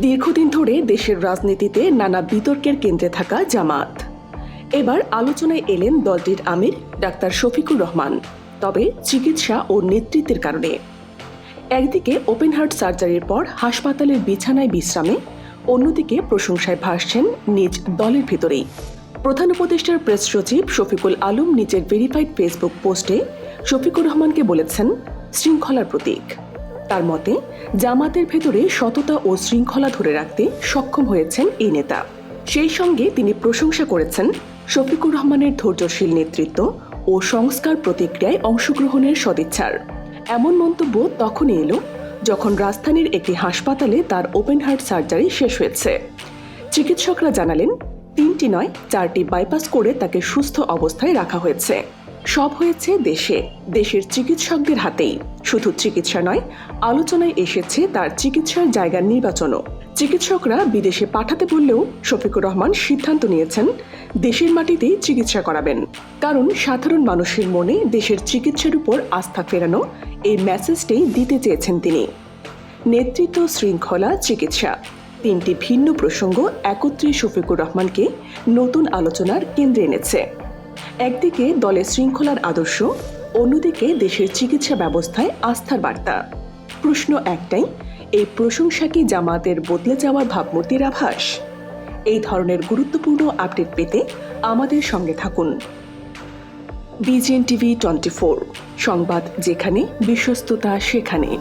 দীর্ঘদিন ধরে দেশের রাজনীতিতে নানা বিতর্কের কেন্দ্রে থাকা জামাত। এবার আলোচনায় এলেন দলটির আমির ডাক্তার শফিকুর রহমান। তবে চিকিৎসা ও নেতৃত্বের কারণে। একদিকে ওপেন হার্ট সার্জারির পর হাসপাতালের বিছানায় বিশ্রামে, অন্যদিকে প্রশংসায় ভাসছেন নিজ দলের ভেতরেই। প্রধান উপদেষ্টার প্রেস সচিব শফিকুল আলম নিজের ভেরিফাইড ফেসবুক পোস্টে শফিকুর রহমানকে বলেছেন, শৃঙ্খলার প্রতীক। তার মতে, জামাতের ভেতরে সততা ও শৃঙ্খলা ধরে রাখতে সক্ষম হয়েছেন এই নেতা। সেই সঙ্গে তিনি প্রশংসা করেছেন শফিকুর রহমানের ধৈর্যশীল নেতৃত্ব ও সংস্কার প্রতিক্রিয়ায় অংশগ্রহণের সদিচ্ছার। এমন মন্তব্য তখনই এলো যখন রাজধানীর একটি হাসপাতালে তার ওপেন হার্ট সার্জারি শেষ হয়েছে। চিকিৎসকরা জানালেন, তিনটি নয়, চারটি বাইপাস করে তাকে সুস্থ অবস্থায় রাখা হয়েছে। সব হয়েছে দেশে। দেশের চিকিৎসকদের হাতেই। শুধু চিকিৎসা নয়, আলোচনায় এসেছে তার চিকিৎসার জায়গার নির্বাচনও। চিকিৎসকরা বিদেশে পাঠাতে বললেও শফিকুর রহমান সিদ্ধান্ত নিয়েছেন, দেশের মাটিতেই চিকিৎসা করাবেন। কারণ সাধারণ মানুষের মনে দেশের চিকিৎসার উপর আস্থা ফেরানো এই মেসেজটাই দিতে চেয়েছেন তিনি। নেতৃত্ব শৃঙ্খলা চিকিৎসা। তিনটি ভিন্ন প্রসঙ্গ একত্রে শফিকুর রহমানকে নতুন আলোচনার কেন্দ্রে এনেছে। একদিকে দলের শৃঙ্খলার আদর্শ, অন্যদিকে দেশের চিকিৎসা ব্যবস্থায় আস্থার বার্তা। প্রশ্ন একটাই, এই প্রশংসা কি জামাতের বদলে যাওয়ার ভাবমূর্তির আভাস? এই ধরনের গুরুত্বপূর্ণ আপডেট পেতে আমাদের সঙ্গে থাকুন। বিজিএন টিভি টোয়েন্টি সংবাদ যেখানে, বিশ্বস্ততা সেখানে।